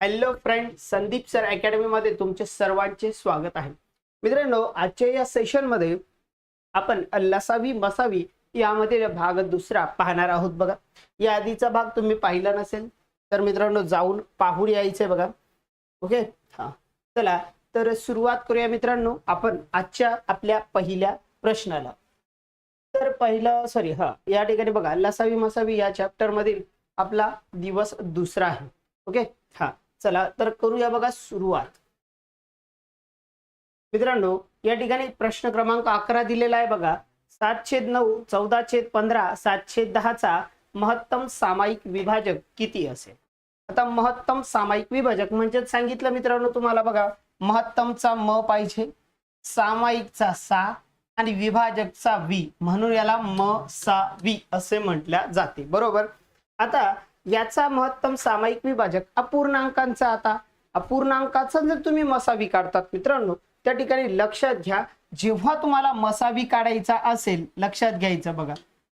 Hello friend Sandeep sir अकॅडमीमध्ये तुमचे सर्वांचे स्वागत आहे. मित्रांनो आजच्या या सेशनमध्ये आपण लसावी मसावी यामध्ये भाग दुसरा पाहणार आहोत बघा. या आधीचा भाग तुम्ही पाहिला नसेल तर मित्रांनो जाऊन पाहून यायचे बघा. ओके? हा. चला तर सुरुवात करूया मित्रांनो आपण आजच्या आपल्या पहिल्या प्रश्नाला. तर पहिलं सॉरी हा या ठिकाणी बघा लसावी मसावी या चॅप्टर मधील आपला दिवस दुसरा आहे. ओके? हा. चला तर करूया बघा सुरुवात. मित्रांनो या ठिकाणी प्रश्न क्रमांक अकरा दिलेला आहे बघा. सात छेद नऊ चौदा छेद पंधरा सात छेद दहाचा महत्तम सामायिक विभाजक किती असेल? आता महत्तम सामायिक विभाजक म्हणजेच सांगितलं मित्रांनो तुम्हाला बघा. महत्तमचा म पाहिजे सामायिकचा सा आणि विभाजकचा वी. म्हणून याला म सा वी असे म्हटल्या जाते. बरोबर? आता याचा महत्तम सामायिक विभाजक अपूर्णांकांचा आता. अपूर्णांकाचा जर तुम्ही मसावी काढतात मित्रांनो त्या ठिकाणी लक्षात घ्या जेव्हा तुम्हाला मसावी काढायचा असेल लक्षात घ्यायचं बघा.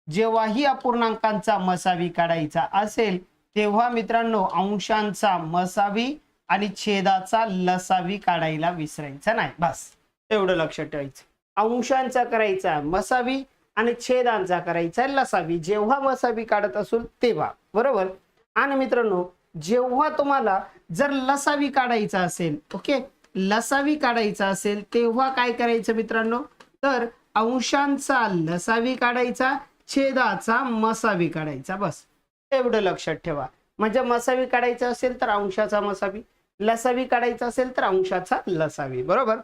जेव्हाही अपूर्णांकांचा मसावी काढायचा असेल तेव्हा मित्रांनो अंशांचा मसावी आणि छेदाचा लसावी काढायला विसरायचा नाही. बस एवढं लक्षात ठेवायचं. अंशांचा करायचा मसावी आणि छेदांचा करायचा लसावी. जेव्हा मसावी काढत असू तेव्हा. बरोबर? आणि मित्रांनो जेव्हा तुम्हाला जर लसावी काढायचा असेल ओके? लसावी काढायचा असेल तेव्हा काय करायचं मित्रांनो? तर अंशांचा लसावी काढायचा छेदाचा मसावी काढायचा. बस. एवढं लक्षात ठेवा. म्हणजे मसावी काढायचा असेल तर अंशाचा मसावी लसावी काढायचा असेल तर अंशाचा लसावी. बरोबर?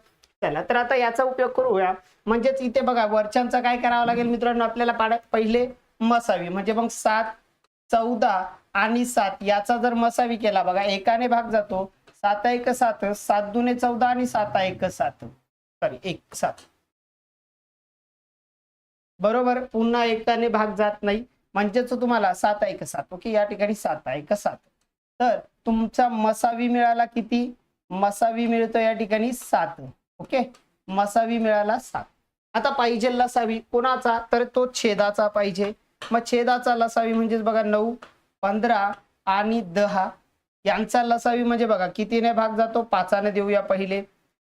चला तर आता याचा उपयोग करूया. म्हणजेच इथे बघा वरच्यांचा काय करावं लागेल मित्रांनो आपल्याला पाड्यात पहिले मसावी. म्हणजे मग सात चौदा आणि सात याचा जर मसावी केला बघा एकाने भाग जातो. सात एक सात सात दुने चौदा आणि सात एक सात. सॉरी एक सात. बरोबर? पुन्हा एकाने भाग जात नाही. म्हणजेच तुम्हाला सात एक सात. ओके? या ठिकाणी सात एक सात. तर तुमचा मसावी मिळाला किती? मसावी मिळतो या ठिकाणी सात. ओके? मसावी मिळाला सात. आता पाहिजे लसावी कोणाचा? तर तो छेदाचा पाहिजे. मग छेदाचा लसावी म्हणजेच बघा नऊ पंधरा आणि दहा. यांचा लसावी म्हणजे बघा कितीने भाग जातो? पाचाने देऊया पहिले.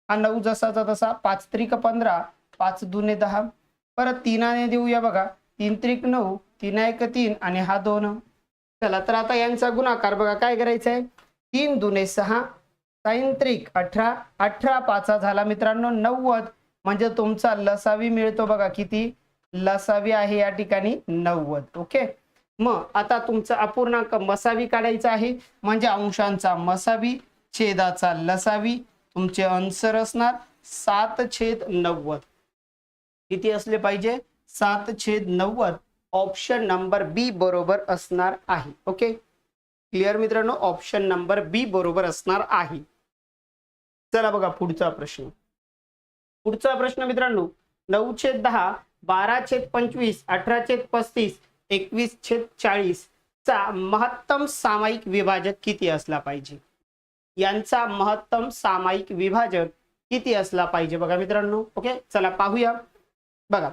हा नऊ जसाचा तसा. पाच त्रिक पंधरा पाच दुने दहा. परत तीनाने देऊया बघा. तीन त्रिक नऊ तीन एक तीन आणि हा दोन. चला तर आता यांचा गुणाकार बघा काय करायचा आहे तीन दुने सहा सायंत्रिक अठरा अठरा पाचा झाला. मित्रांनो नव्वद म्हणजे तुमचा लसावी मिळतो बघा किती? लसावी आहे या ठिकाणी नव्वद. ओके? मग आता तुमचा अपूर्णांक मसावी काढायचा आहे. म्हणजे अंशांचा मसावी छेदाचा लसावी तुमचे अन्सर असणार सात छेद नव्वद. किती असले पाहिजे? सात छेद नव्वद. ऑप्शन नंबर बी बरोबर असणार आहे. ओके? क्लिअर मित्रांनो ऑप्शन नंबर बी बरोबर असणार आहे. चला बघा पुढचा प्रश्न. पुढचा प्रश्न मित्रांनो नऊ छेद दहा बारा छेद पंचवीस अठरा छेद पस्तीस एकवीस छेद चाळीस चा महत्तम सामायिक विभाजक किती असला पाहिजे? यांचा महत्तम सामायिक विभाजक किती असला पाहिजे बघा मित्रांनो? ओके चला पाहूया. बघा.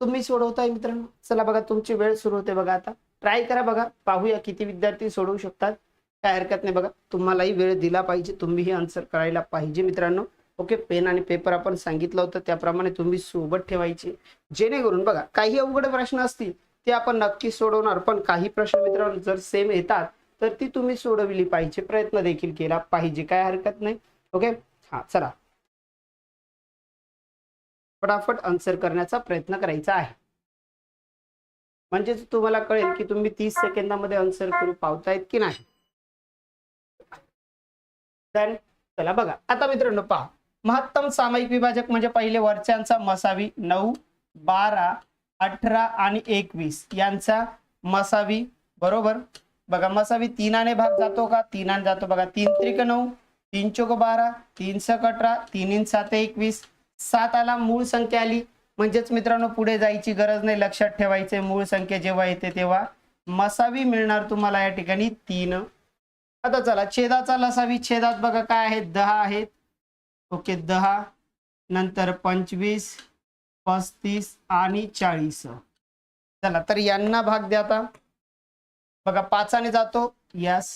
तुम्ही सोडवताय मित्रांनो. चला बघा तुमची वेळ सुरू होते बघा आता. ट्राय करा बघा. पाहूया किती विद्यार्थी सोडवू शकतात. काय हरकत नाही बघा. तुम्हालाही वेळ दिला पाहिजे. तुम्हीही आन्सर करायला पाहिजे मित्रांनो. ओके पेन आणि पेपर आपण सांगितलं होतं. त्याप्रमाणे तुम्ही सोबत ठेवायचे. जेणेकरून बघा काही अवघड प्रश्न असतील ते आपण नक्की सोडवणार. पण काही प्रश्न मित्रांनो जर सेम येतात तर ती तुम्ही सोडविली पाहिजे. प्रयत्न देखील केला पाहिजे. काय हरकत नाही. ओके हा चला. फटाफट आन्सर करण्याचा प्रयत्न करायचा आहे. म्हणजेच तुम्हाला कळेल की तुम्ही तीस सेकंदामध्ये आन्सर करू पावतायत की नाही. Then, चला बघा. आता मित्रांनो पहा. महत्तम सामायिक विभाजक म्हणजे पहिले वरच्यांचा मसावी नऊ बारा अठरा आणि एकवीस. यांचा मसावी बरोबर? बघा मसावी तीनाने भाग जातो का? तीनाने जातो. बघा तीन त्रिक नऊ तीन चोक बारा तीन सक अठरा तीन इन सात एकवीस. सात आला मूळ संख्या आली. म्हणजेच मित्रांनो पुढे जायची गरज नाही. लक्षात ठेवायचे मूळ संख्या जेव्हा येते तेव्हा. मसावी मिळणार तुम्हाला या ठिकाणी तीन आता चला छेदाचा लसावी छेदात बघा काय आहेत. दहा आहेत. ओके दहा. नंतर पंचवीस पस्तीस आणि चाळीस. चला तर यांना भाग द्या आता. बघा पाचाने जातो. यस.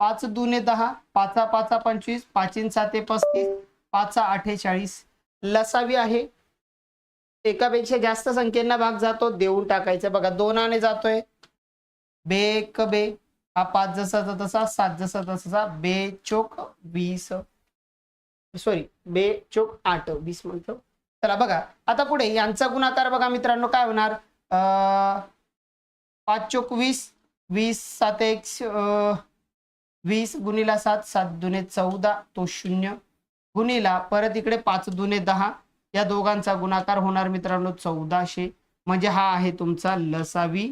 पाच दुने दहा. पाचा पाचा पंचवीस. पाचीन साते पस्तीस. पाचा अठ्ठेचाळीस लसावी आहे. एकापेक्षा जास्त संख्येना भाग जातो. देऊन टाकायचा. बघा दोनाने जातोय. बे एक बे. हा पाच जसाचा तसा सात जसा तसा बे चोक वीस सॉरी बे चोक आठ वीस म्हणतो. चला बघा आता पुढे यांचा गुणाकार बघा मित्रांनो काय होणार? अं, पाच चोक वीस वीस सात एक वीस गुणीला सात सात दुने चौदा तो शून्य. गुणीला परत इकडे पाच दुने दहा या दोघांचा गुणाकार होणार मित्रांनो चौदाशे. म्हणजे हा आहे तुमचा लसावी.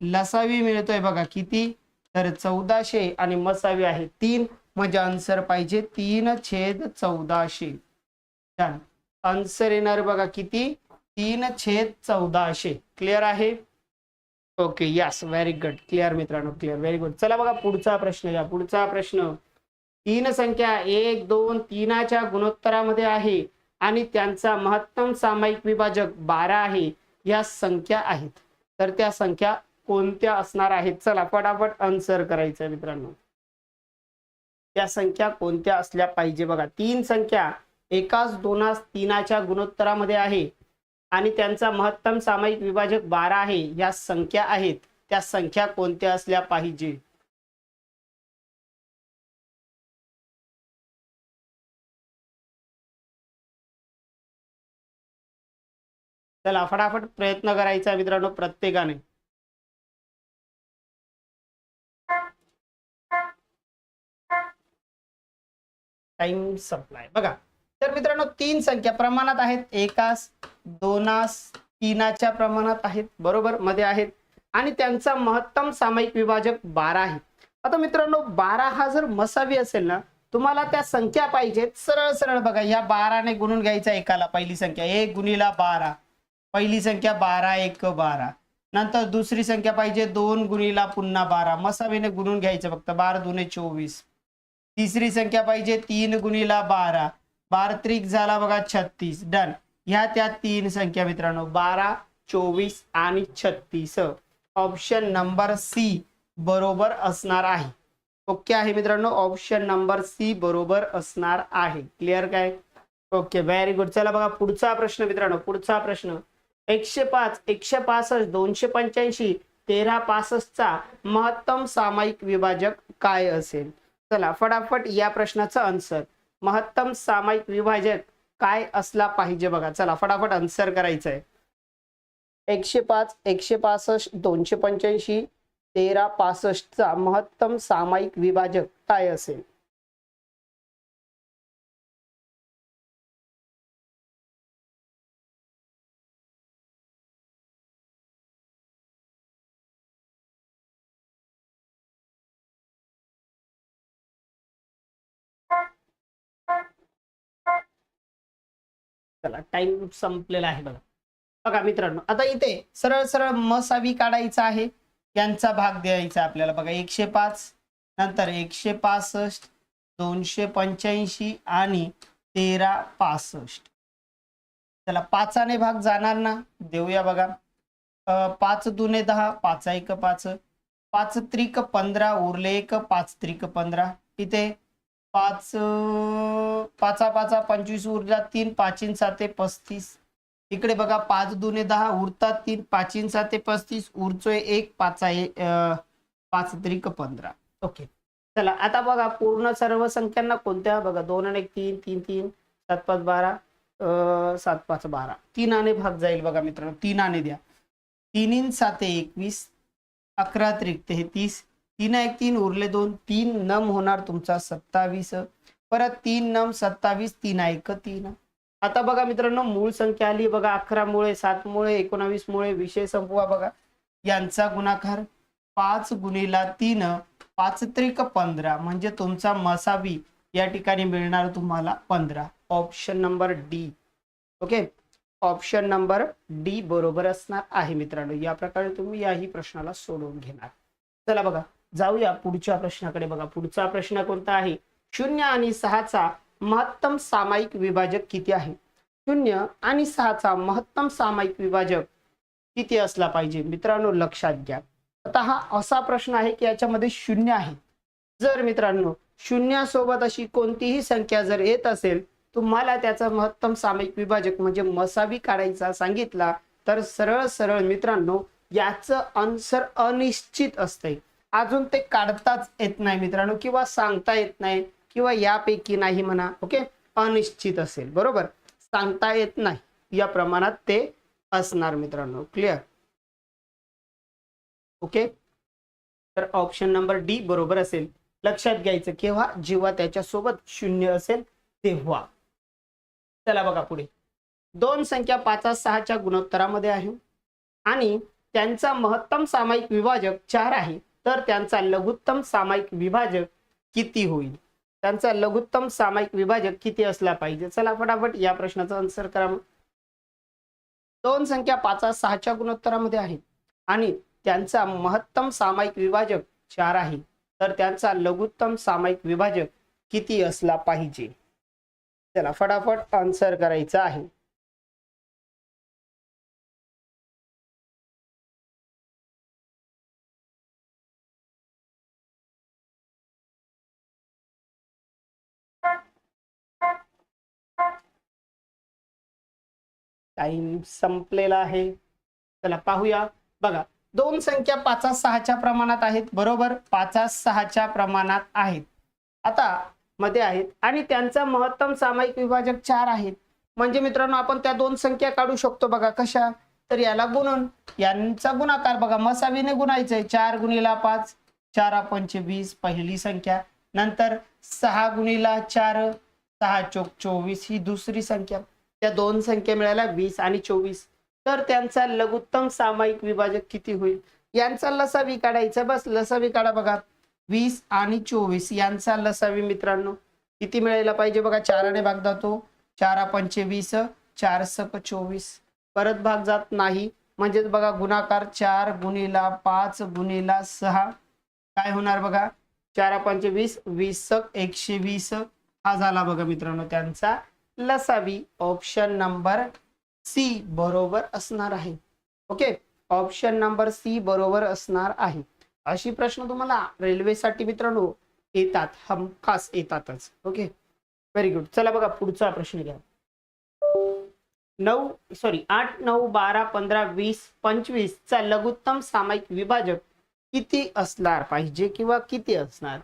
लसावी मिळतोय बघा किती? तर चौदाशे आणि मसावी आहे. तीन म्हणजे आन्सर पाहिजे. तीन छेद चौदाशे. डन आन्सर येणार बघा किती? तीन छेद चौदाशे. क्लिअर आहे? Okay yes very good clear मित्रांनो क्लिअर व्हेरी गुड चला बघा पुढचा प्रश्न घ्या. पुढचा प्रश्न. तीन संख्या एक दोन तीनाच्या गुणोत्तरामध्ये आहे आणि त्यांचा महत्तम सामायिक विभाजक बारा आहे. या संख्या आहेत. तर त्या संख्या कोणत्या असणार आहेत? चला फटाफट आन्सर करायचं आहे मित्रांनो. त्या संख्या कोणत्या असल्या पाहिजे बघा. तीन संख्या एकाच दोनास तीनाच्या गुणोत्तरामध्ये आहे. आणि त्यांचा महत्तम सामायिक विभाजक बारा आहे. या संख्या आहेत. त्या संख्या कोणत्या असल्या पाहिजे? चला फटाफट प्रयत्न करायचा मित्रांनो प्रत्येकाने. टाइम संपलाय. बघा तर मित्रांनो तीन संख्या प्रमाणात आहेत. एकास दोनास तीनाच्या प्रमाणात आहेत. बरोबर? मध्ये आहेत. आणि त्यांचा महत्तम सामायिक विभाजक बारा आहे. आता मित्रांनो बारा हा जर मसावी असेल ना तुम्हाला त्या संख्या पाहिजेत. सरळ सरळ बघा या बाराने गुणून घ्यायचा एकाला. पहिली संख्या एक गुणीला बारा. पहिली संख्या बारा एक बारा. नंतर दुसरी संख्या पाहिजे दोन गुणीला पुन्हा बारा. मसावीने गुणून घ्यायचं फक्त. बारा दोन चोवीस. तिसरी संख्या पाहिजे तीन गुणीला बारा. बारा त्रिक झाला बघा छत्तीस. डन ह्या त्या तीन संख्या मित्रांनो बारा चोवीस आणि छत्तीस. ऑप्शन नंबर सी बरोबर असणार आहे. ओके आहे मित्रांनो ऑप्शन नंबर सी बरोबर असणार आहे. क्लिअर काय? ओके व्हेरी गुड चला बघा पुढचा प्रश्न मित्रांनो पुढचा प्रश्न. एकशे पाच एकशे पासष्ट दोनशे पंच्याऐंशी तेरा पासष्टचा महत्तम सामायिक विभाजक काय असेल? चला फटाफट या प्रश्नाचं आन्सर महत्तम सामायिक विभाजक काय असला पाहिजे बघा. चला फटाफट आन्सर करायचं आहे एकशे पाच एकशे पासष्ट दोनशे पंच्याऐंशी तेरा पासष्टचा महत्तम सामायिक विभाजक काय असेल? चला टाइम संपलेला आहे बघा. बघा मित्रांनो आता इथे सरळ सरळ मसावी काढायचा आहे. यांचा भाग द्यायचा आपल्याला. बघा एकशे पाच नंतर एकशे पासष्ट दोनशे पंच्याऐंशी आणि तेरा पासष्ट. त्याला पाचाने भाग जाणार ना? देऊया बघा. पाच दुने दहा पाच एक पाच. पाच त्रिक पंधरा उरले एक पाच त्रिक पंधरा. इथे पाच पाचा पाचा पंचवीस उरला तीन पाचीन साते पस्तीस. इकडे बघा पाच दुने दहा उरतात तीन पाचीन साते पस्तीस उरचोय एक पाचा एक पाच त्रिक पंधरा. ओके. चला आता बघा पूर्ण सर्व संख्यांना कोणत्या? बघा दोन आणि एक तीन तीन तीन सात पाच बारा सात पाच बारा. तीन आणे भाग जाईल बघा मित्रांनो तीन आणे द्या. तीन साते एकवीस अकरा त्रिक तेहतीस तीन एक तीन उरले दोन तीन नम होणार तुमचा सत्तावीस. परत तीन नम सत्तावीस तीन एक तीन. आता बघा मित्रांनो मूळ संख्या आली. बघा अकरा मुळे सात मुळे एकोणावीस मुळे विषय संपवा बघा. यांचा गुणाकार पाच गुणिला तीन पाच त्रिक पंधरा. म्हणजे तुमचा मसावी या ठिकाणी मिळणार तुम्हाला पंधरा. Option number D. Okay? Option number D बरोबर असणार आहे मित्रांनो. या प्रकारे तुम्ही याही प्रश्नाला सोडवून घेणार. चला बघा जाऊया पुढच्या प्रश्नाकडे बघा. पुढचा प्रश्न कोणता आहे? शून्य आणि सहाचा महत्तम सामायिक विभाजक किती आहे? शून्य आणि सहाचा महत्तम सामायिक विभाजक किती असला पाहिजे? मित्रांनो लक्षात घ्या. आता हा असा प्रश्न आहे की याच्यामध्ये शून्य आहे. जर मित्रांनो शून्यासोबत अशी कोणतीही संख्या जर येत असेल तुम्हाला त्याचा महत्तम सामायिक विभाजक म्हणजे मसावी काढायचा सांगितला तर सरळ सरळ मित्रांनो याचं आन्सर अनिश्चित असते अजून ते काढताच येत नाही मित्रांनो किंवा सांगता येत नाही. किंवा यापैकी नाही म्हणा ओके? अनिश्चित असेल बरोबर? सांगता येत नाही. या प्रमाणात ते असणार मित्रांनो क्लिअर ओके? तर ऑप्शन नंबर डी बरोबर असेल. लक्षात घ्यायचं केव्हा? जेव्हा त्याच्यासोबत शून्य असेल तेव्हा. चला बघा पुढे. दोन संख्या पाच सहाच्या गुणोत्तरामध्ये आहे. आणि त्यांचा महत्तम सामायिक विभाजक चार आहे. तर त्यांचा लघुत्तम सामायिक विभाजक किती होईल? त्यांचा लघुत्तम सामायिक विभाजक किती असला पाहिजे? चला फटाफट या प्रश्नाचा आन्सर करा दोन संख्या पाच सहाच्या गुणोत्तरामध्ये आहे. आणि त्यांचा महत्तम सामायिक विभाजक चार आहे. तर त्यांचा लघुत्तम सामायिक विभाजक किती असला पाहिजे? चला फटाफट आन्सर करायचा आहे. टाइम संपलेला आहे. चला पाहूया. बघा दोन संख्या पाच सहाच्या प्रमाणात आहेत. बरोबर पाच सहाच्या प्रमाणात आहेत. आता मध्ये आहेत. आणि त्यांचा महत्तम सामायिक विभाजक चार आहेत. म्हणजे मित्रांनो आपण त्या दोन संख्या काढू शकतो. बघा कशा? तर याला गुणून यांचा गुणाकार बघा मसावीने गुणायचंय. चार गुणीला पाच चार पंचे वीस पहिली संख्या. नंतर सहा गुणीला चार सहा चोक चोवीस ही दुसरी संख्या. त्या दोन संख्या मिळाल्या वीस आणि चोवीस. तर त्यांचा लघुत्तम सामायिक विभाजक किती होईल? यांचा लसावी काढायचा बस. लसावी काढा बघा. वीस आणि चोवीस यांचा लसावी मित्रांनो किती मिळायला पाहिजे बघा? चाराने भाग जातो. चारा पंचे वीस चार सक चोवीस. परत भाग जात नाही. म्हणजेच बघा गुणाकार चार गुणीला पाच गुणीला सहा. काय होणार बघा? चारा पंचे वीस वीस सक एकशे वीस. हा झाला बघा मित्रांनो त्यांचा लसावी ऑप्शन नंबर सी बरोबर असणार आहे. ओके ऑप्शन नंबर सी बरोबर असणार आहे. अशी प्रश्न तुम्हाला रेल्वेसाठी मित्रांनो येतात. हमखास येतातच. ओके व्हेरी गुड चला बघा पुढचा प्रश्न घ्या. नऊ सॉरी आठ नऊ बारा पंधरा वीस पंचवीस चा लघुत्तम सामायिक विभाजक किती असणार? पाहिजे किंवा किती असणार?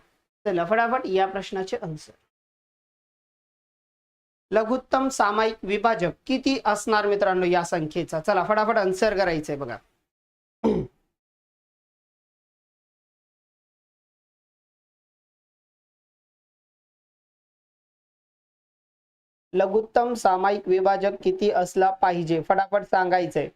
चला फटाफट या प्रश्नाचे आन्सर लघुत्तम सामायिक विभाजक किती असणार मित्रांनो या संख्येचा? चला फटाफट आन्सर करायचंय बघा. लघुत्तम सामायिक विभाजक किती असला पाहिजे? फटाफट सांगायचंय.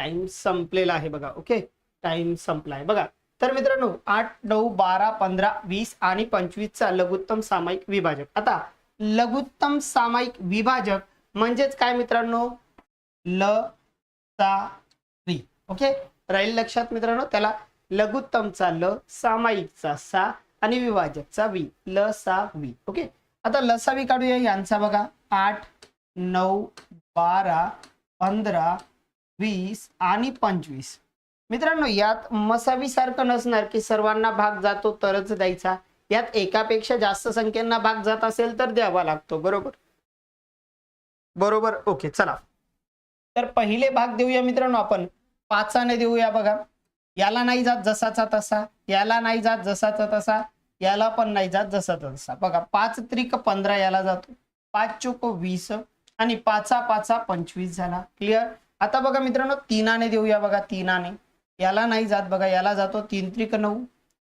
टाइम संपलेला आहे बघा ओके? टाइम संपलाय. बघा तर मित्रांनो आठ नऊ बारा पंधरा वीस आणि पंचवीसचा लघुत्तम सामायिक विभाजक. आता लघुत्तम सामायिक विभाजक म्हणजेच काय मित्रांनो? ल सा वी ओके? राहील लक्षात मित्रांनो? त्याला लघुत्तमचा ल सामायिकचा सा आणि विभाजकचा वी. ल सा वी. ओके? आता लसावी काढूया यांचा बघा. आठ नऊ बारा पंधरा वीस आणि पंचवीस. मित्रांनो यात मसावी सारखं नसणार की सर्वांना भाग जातो तरच द्यायचा. यात एकापेक्षा जास्त संख्येना भाग जात असेल तर द्यावा लागतो बरोबर? बरोबर? ओके चला. तर पहिले भाग देऊया मित्रांनो आपण. पाचाने देऊया बघा. याला नाही जात जसाचा तसा याला नाही जात जसाचा तसा याला पण नाही जात जसाचा तसा. बघा पाच त्रिक पंधरा याला जातो. पाच चोक वीस आणि पाचा पाचा पंचवीस झाला. क्लिअर आता बघा मित्रांनो तीनाने देऊया बघा तीनाने. याला नाही जात बघा याला जातो तीन त्रिक नऊ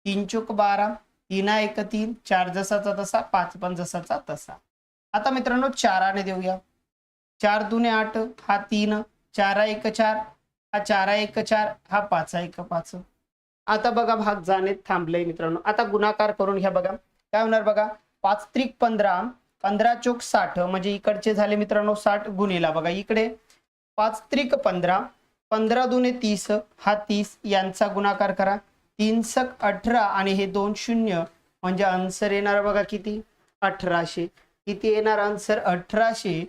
तीन चुक बारा तीना एक तीन चार जसाचा तसा पाच पण जसाचा तसा. आता मित्रांनो चाराने देऊया. चार दुने आठ हा तीन चारा एक चार हा चारा एक चार हा पाचा एक पाच. आता बघा भाग जाणे थांबले मित्रांनो. आता गुणाकार करून घ्या बघा. काय होणार बघा? पाच त्रिक पंधरा पंधरा चोक साठ म्हणजे इकडचे झाले मित्रांनो साठ गुन्हेला बघा इकडे पाच त्रिक पंधरा पंधरा दुने तीस हा तीस यांचा गुणाकार करा. तीन सक अठरा आणि हे दोन शून्य म्हणजे आन्सर येणार बघा किती? अठराशे. किती येणार आन्सर अठराशे.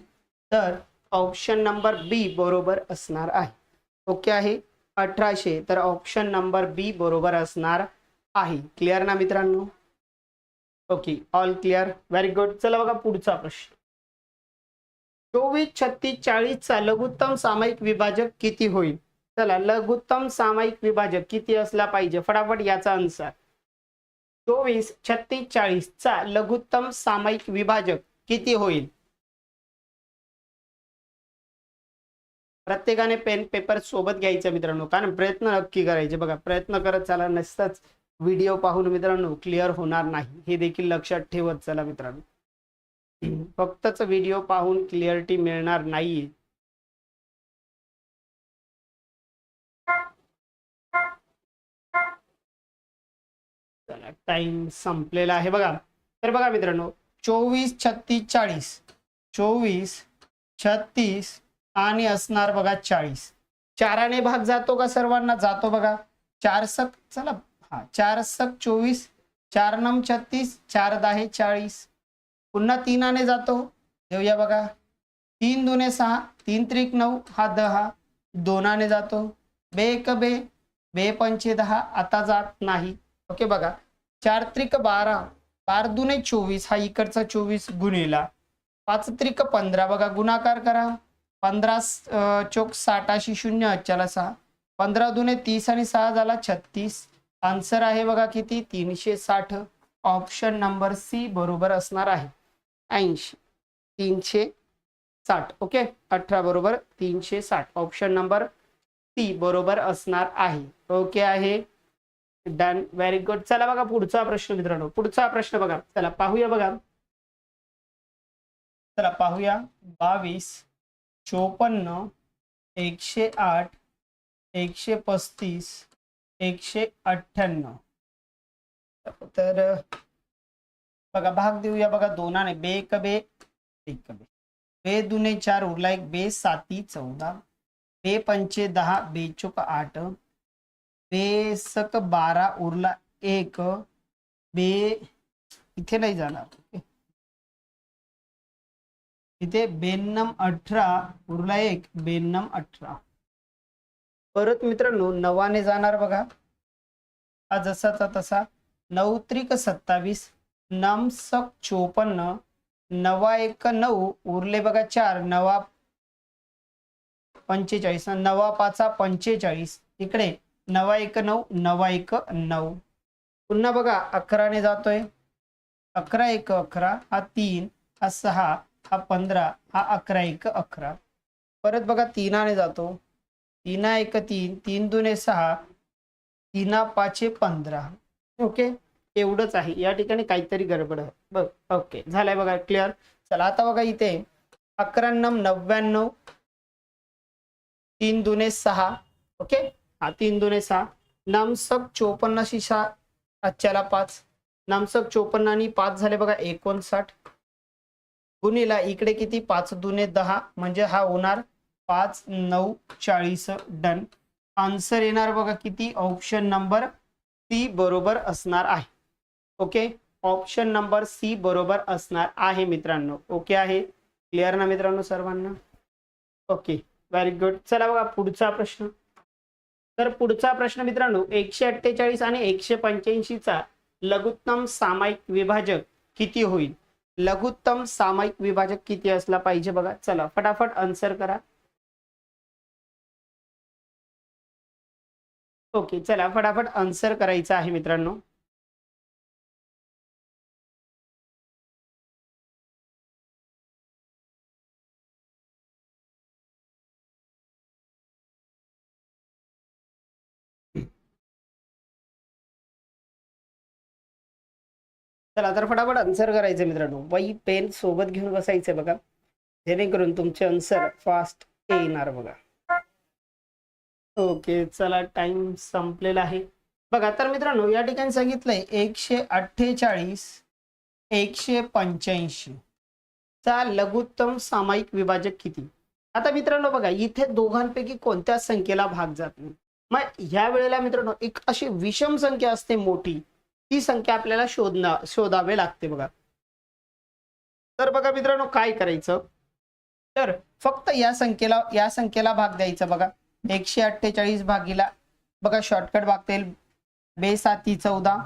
तर ऑप्शन नंबर बी बरोबर असणार आहे. ओके आहे? अठराशे. तर ऑप्शन नंबर बी बरोबर असणार आहे. क्लिअर ना मित्रांनो? Okay. All clear very good चला बघा पुढचा प्रश्न. चोवीस छत्तीस चाळीसचा लघुत्तम सामायिक विभाजक किती होईल? चला लघुत्तम सामायिक विभाजक किती असला पाहिजे? फटाफट याचा अनुसार. चोवीस छत्तीस चाळीस चा लघुत्तम सामायिक विभाजक किती होईल? प्रत्येकाने पेन पेपर सोबत घ्यायचं मित्रांनो कारण प्रयत्न नक्की करायचे. बघा प्रयत्न करत चला नसताच. व्हिडिओ पाहून मित्रांनो क्लिअर होणार नाही. हे देखील लक्षात ठेवत चला मित्रांनो. फक्तच व्हिडिओ पाहून क्लिअरिटी मिळणार नाहीये टाइम संपलेला आहे बघा. तर बघा मित्रांनो चोवीस छत्तीस चाळीस. चोवीस छत्तीस आणि असणार बघा चाळीस. चाराने भाग जातो का सर्वांना? जातो बघा. चार सक चला हा चार सक चोवीस चार नम छत्तीस चार दहा चाळीस. पुन्हा तीनाने जातो. घेऊया बघा. तीन दुने सहा तीन त्रिक नऊ हा दहा. दोनाने जातो. बे एक बे बे पंचे दहा आता जात नाही. ओके बघा. चार त्रिक बारा बार दुने चोवीस हा इकडचा चोवीस गुन्हेला पाच त्रिक पंधरा बघा गुणाकार करा. पंधरा चोक साठ अशी शून्य अच्छाला सहा. पंधरा दुने तीस आणि सहा झाला छत्तीस. आन्सर आहे बघा किती? तीनशे साठ. ऑप्शन नंबर सी बरोबर असणार आहे. ऐंशी. तीनशे साठ. ओके? अठरा बरोबर तीनशे साठ. ऑप्शन नंबर ती बरोबर असणार आहे. ओके आहे? डन व्हेरी गुड चला बघा पुढचा प्रश्न मित्रांनो. पुढचा प्रश्न बघा. चला पाहूया बघा. चला पाहूया. बावीस चोपन्न एकशे आठ एकशे पस्तीस एकशे अठ्ठ्याण्णव. तर बघा भाग देऊया बघा दोनाने. बे कबे बे एक बे. बे दुने चार उरला एक बे साती चौदा. बे पंचे दहा बेचुक आठ. बेसक बारा उरला एक. बे इथे नाही जाणार. इथे बेन्नम अठरा उरला एक बेन्नम अठरा. परत मित्रांनो नवाने जाणार बघा. हा जसाचा तसा. नऊ त्रिक सत्तावीस नमसक चोपन्न नवा एक नऊ उरले बघा चार नवा पंचेचाळीस नवा पाचा पंचेचाळीस इकडे नवा एक नऊ नवा एक नऊ. पुन्हा बघा अकराने जातोय. अकरा एक अकरा हा तीन हा सहा हा पंधरा हा अकरा एक अकरा. परत बघा तीनाने जातो. तीना एक तीन तीन दुने सहा तीना पाचे पंधरा. ओके? एवढंच आहे. या ठिकाणी काहीतरी गडबड आहे. बघ ओके झालंय बघा क्लिअर चला आता बघा इथे. अकरा नम नव्याण्णव तीन दुने सहा ओके हा तीन दुने सहा. नामसक चोपन्नशी सहा आजच्याला पाच. नामसक चोपन्न आणि पाच झाले बघा एकोणसाठ. गुणीला इकडे किती? पाच दुने दहा म्हणजे हा होणार पाच नऊ चाळीस डन. आन्सर येणार बघा किती? ऑप्शन नंबर सी बरोबर असणार आहे. ओके? ऑप्शन नंबर सी बरोबर असणार आहे मित्रांनो. ओके आहे? क्लिअर ना मित्रांनो सर्वांना? ओके व्हेरी गुड चला बघा पुढचा प्रश्न. तर पुढचा प्रश्न मित्रांनो एकशे अठ्ठेचाळीस आणि एकशे पंच्याऐंशीचा लघुत्तम सामायिक विभाजक किती होईल? लघुत्तम सामायिक विभाजक किती असला पाहिजे बघा. चला फटाफट आन्सर करा. ओके चला फटाफट आन्सर करायचा आहे मित्रांनो. चला तर फटाफट आन्सर करायचं मित्रांनो. वही पेन सोबत घेऊन बसायचं बघा. जेणेकरून तुमचे आन्सर फास्ट येणार बघा. ओके चला टाइम संपलेला आहे. बघा तर मित्रांनो या ठिकाणी सांगितलंय एकशे अठ्ठेचाळीस एकशे पंच्याऐंशी. चा लघुत्तम सामायिक विभाजक किती? आता मित्रांनो बघा इथे दोघांपैकी कोणत्या संख्येला भाग जात नाही? मग ह्या वेळेला मित्रांनो एक अशी विषम संख्या असते मोठी. ही संख्या आपल्याला शोधणं शोधावे लागते बघा. तर बघा मित्रांनो काय करायचं? तर फक्त या संख्येला या संख्येला भाग द्यायचा बघा. एकशे अठ्ठेचाळीस भागीला बघा शॉर्टकट भागता येईल. बे साती चौदा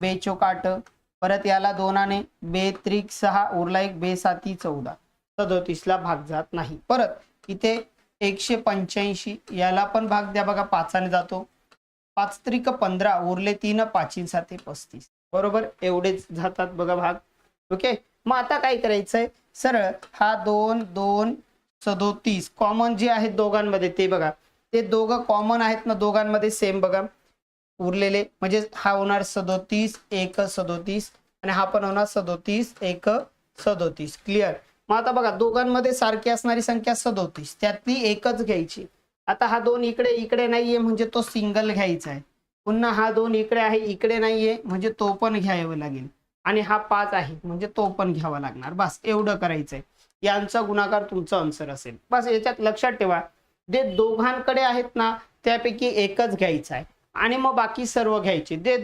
बे चोकाट आठ. परत याला दोनाने बे त्रिक सहा उरला एक बे साती चौदा. सदोतीसला भाग जात नाही. परत इथे एकशे पंच्याऐंशी याला पण भाग द्या बघा पाचाने जातो. पाच त्रिक पंधरा उरले तीन पाचीन साते पस्तीस. बरोबर? एवढेच जातात बघा भाग. ओके मग आता काय करायचंय? सरळ हा दोन दोन सदोतीस कॉमन जे आहेत दोघांमध्ये ते बघा. ते दोघं कॉमन आहेत ना दोघांमध्ये सेम बघा. उरलेले. म्हणजे हा होणार सदोतीस एक सदोतीस आणि हा पण होणार सदोतीस एक सदोतीस क्लिअर मग आता बघा दोघांमध्ये सारखी असणारी संख्या सदोतीस त्यातली एकच घ्यायची. आता हा दोन इकडे इकडे नाहीये म्हणजे तो सिंगल घ्यायचा आहे पुन्हा हा दोन इकडे आहे इकडे नाहीये म्हणजे तो पण घ्यावा लागेल. आणि हा पाच आहे म्हणजे तो पण घ्यावा लागणार. बस एवढं करायचंय. यांचा गुणाकार तुमचा आन्सर असेल. बस याच्यात लक्षात ठेवा. जे दोघांकडे आहेत ना त्यापैकी एकच घ्यायचा आहे आणि मग बाकी सर्व घ्यायचे. जे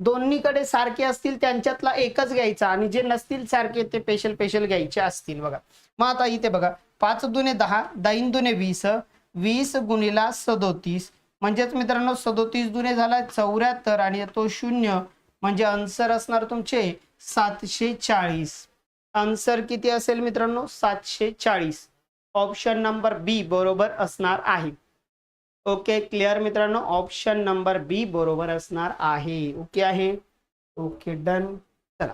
दोन्हीकडे सारखे असतील त्यांच्यातला एकच घ्यायचा. आणि जे नसतील सारखे ते पेशल पेशल घ्यायचे असतील. बघा. मग आता इथे बघा. पाच दुने दहा दाईन दुने वीस वीस गुणिला सदोतीस. म्हणजेच मित्रांनो सदोतीस दुने झाला चौऱ्याहत्तर आणि तो शून्य. म्हणजे आन्सर असणार तुमचे सातशे चाळीस. आन्सर किती असेल मित्रांनो? सातशे चाळीस. ऑप्शन नंबर बी बरोबर असणार आहे. ओके क्लिअर मित्रांनो? ऑप्शन नंबर बी बरोबर असणार आहे. ओके आहे? Okay done. चला.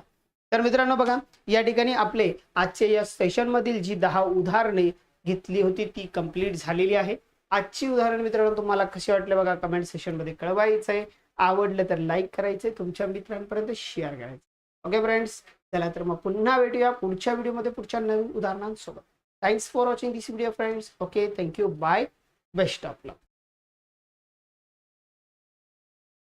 तर मित्रांनो बघा या ठिकाणी आपले आजचे या सेशन मधील जी दहा उदाहरणे घेतली होती ती कंप्लीट झालेली आहे. आजची उदाहरण मित्रांनो तुम्हाला कशी वाटले बघा कमेंट सेशनमध्ये कळवायचं आहे आवडलं तर लाईक करायचंय तुमच्या मित्रांपर्यंत शेअर करायचं ओके फ्रेंड्स चला तर मग पुन्हा भेटूया पुढच्या व्हिडिओमध्ये पुढच्या नवीन उदाहरणांसोबत. Thanks for watching this video friends okay thank you bye best of luck